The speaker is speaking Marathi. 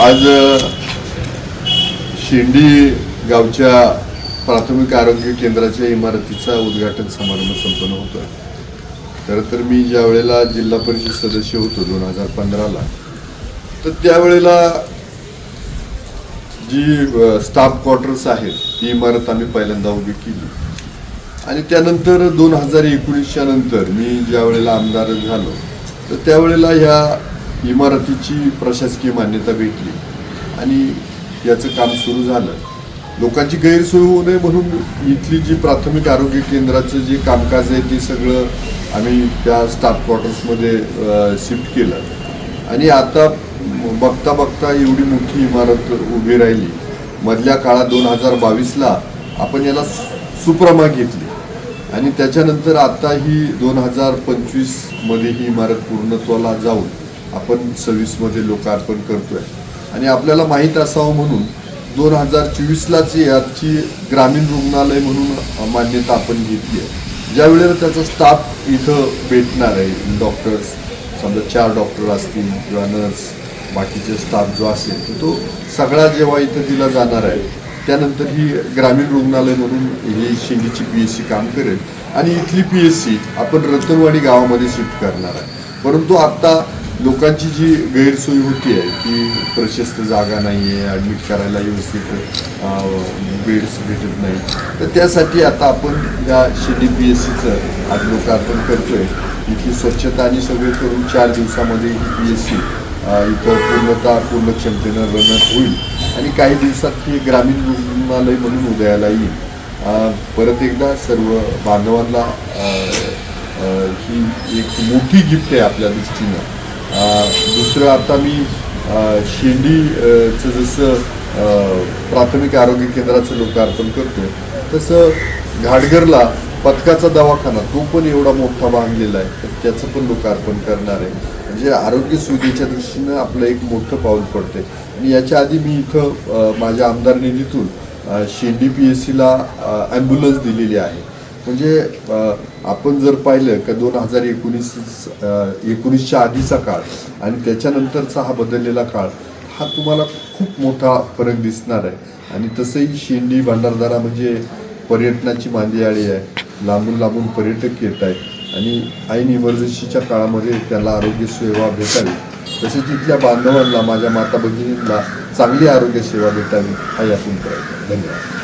आज शेंडी गावच्या प्राथमिक आरोग्य केंद्राच्या इमारतीचा उद्घाटन समारंभ संपन्न होतोय. खरं तर मी ज्या वेळेला जिल्हा परिषद सदस्य होतो दोन हजार पंधराला तर त्यावेळेला जी स्टाफ क्वार्टर्स आहेत ती इमारत आम्ही पहिल्यांदा उभी केली. आणि त्यानंतर दोन हजार एकोणीसच्या नंतर मी ज्या वेळेला आमदार झालो तर त्यावेळेला ह्या इमारतीची प्रशासकीय मान्यता भेटली आणि याचं काम सुरू झालं. लोकांची गैरसोय होऊ नये म्हणून इथली जी प्राथमिक आरोग्य केंद्राचं जे कामकाज आहे ते सगळं आम्ही त्या स्टाफ क्वार्टर्समध्ये शिफ्ट केलं. आणि आता बघता बघता एवढी मोठी इमारत उभी राहिली. मधल्या काळात दोन हजार बावीसला आपण याला सुप्रमा घेतली. आणि त्याच्यानंतर आता ही दोन हजार पंचवीसमध्ये ही इमारत पूर्णत्वाला जाऊन आपण सव्वीसमध्ये लोकार्पण करतोय. आणि आपल्याला माहीत असावं म्हणून दोन हजार चोवीसलाच याची ग्रामीण रुग्णालय म्हणून मान्यता आपण घेतली आहे. ज्या वेळेला त्याचा स्टाफ इथं भेटणार आहे डॉक्टर्स समजा चार डॉक्टर असतील किंवा नर्स बाकीचे स्टाफ जो असेल तर तो सगळा जेव्हा इथं दिला जाणार आहे त्यानंतर ही ग्रामीण रुग्णालय म्हणून ही शेंगीची पी एस सी काम करेल. आणि इथली पी एस सी आपण रतनवाडी गावामध्ये शिफ्ट करणार आहे. परंतु आत्ता लोकांची जी गैरसोय होती आहे की प्रशस्त जागा नाही आहे ॲडमिट करायला व्यवस्थित बेड्स भेटत नाही. तर त्यासाठी आता आपण या शेंडी पी एस सीचं आज लोकार्पण आहे इथली स्वच्छता आणि सगळे करून चार दिवसामध्ये ही पी एस सी इथं पूर्णतः पूर्ण क्षमतेनं रनत होईल. आणि काही दिवसात ही ग्रामीण रुग्णालय म्हणून उदयाला येईल. परत एकदा सर्व बांधवांना ही एक मोठी गिफ्ट आहे आपल्या दृष्टीनं. दुसरं आता मी अ, शेंडी जसं प्राथमिक आरोग्य केंद्राचं लोकार्पण करतो तसं घाटघरला पथकाचा दवाखाना तो पण एवढा मोठा बांधलेला आहे तर त्याचं पण लोकार्पण करणार आहे. म्हणजे आरोग्य सुविधेच्या दृष्टीनं आपलं एक मोठं पाऊल पडते आणि याच्या आधी मी इथं माझ्या आमदार निधीतून शेंडी पी एस सीला ॲम्ब्युलन्स दिलेली आहे. म्हणजे आपण जर पाहिलं का दोन हजार एकोणीस एकोणीसच्या आधीचा काळ आणि त्याच्यानंतरचा हा बदललेला काळ हा तुम्हाला खूप मोठा फरक दिसणार आहे. आणि तसंही शेंडी भंडारदारा म्हणजे पर्यटनाची मांदियाळी आहे. लांबून लांबून पर्यटक येत आहेत. आणि ऐन इमर्जन्सीच्या काळामध्ये त्याला आरोग्य सेवा भेटावी. तसेच इथल्या बांधवांना माझ्या माता भगिनींना चांगली आरोग्य सेवा भेटावी हा यातून प्रयत्न धन्यवाद.